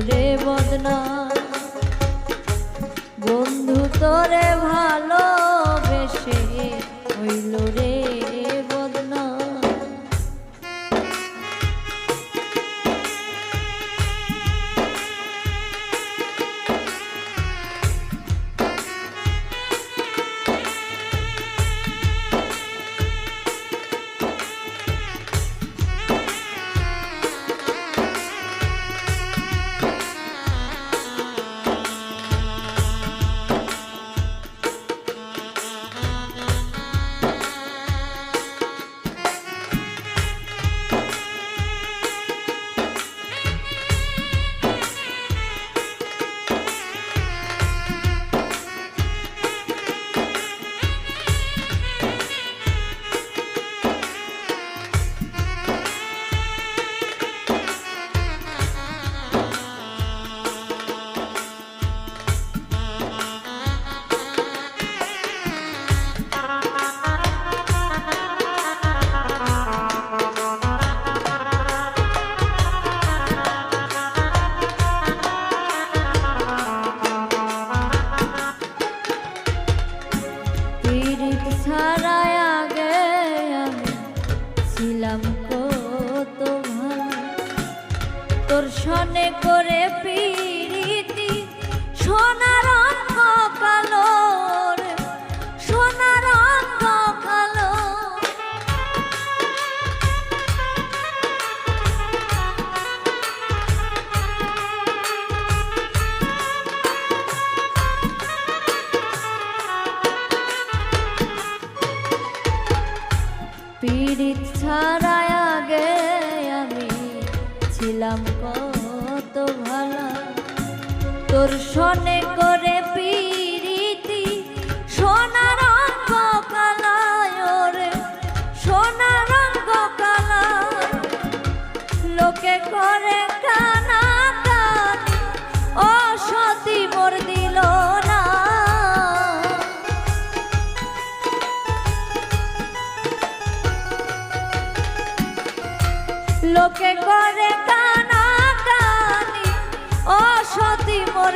রে বদনা। ছাড়ায় আগে আমি তোর সনে করে পীড়িত ছাড়াই আগে আমি ছিলাম কত ভালো। তোর সনে করে পীড়িতি লোকে করে কানা কানি ও সতী মোর